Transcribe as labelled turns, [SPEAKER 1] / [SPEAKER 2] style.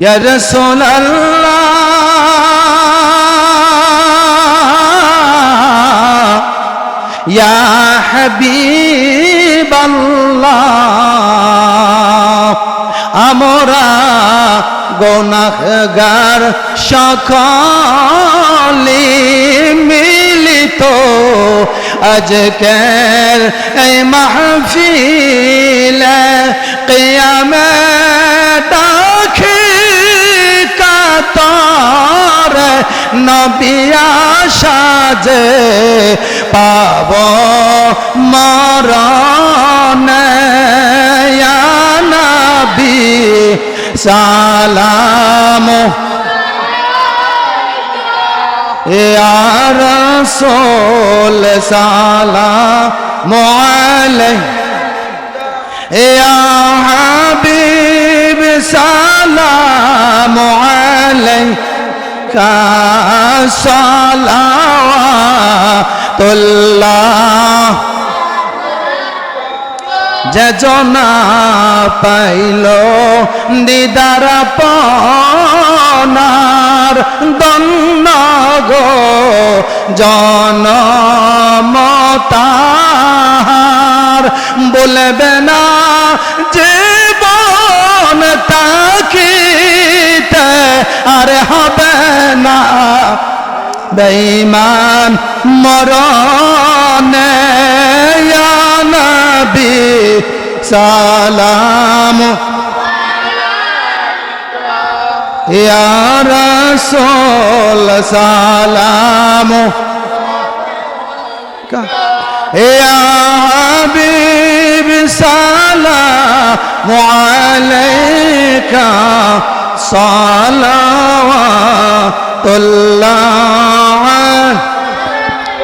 [SPEAKER 1] ইয়া রাসূলুল্লাহ ইয়া হাবিবাল্লাহ আমরা গোনাহগার সকলে মিলিত আজকের এই মাহফিল কিয়ামে নবিয়া সাজে পাব মরণ। নবী সালাম। ইয়া রাসূল সালাম আলাইহি। ইয়া হাবিব সালাম আলাইকা সালাওয়াতুল্লাহ যেজনা পাইল দিদার পনার দন্ন গো জনমতার বলবে না বেঈমান মরণে ইয়া নবী সালাম। ইয়া রাসূল সালাম। ইয়া হাবিব সালাম আলাইকা সালাওয়াতুল্লাহ।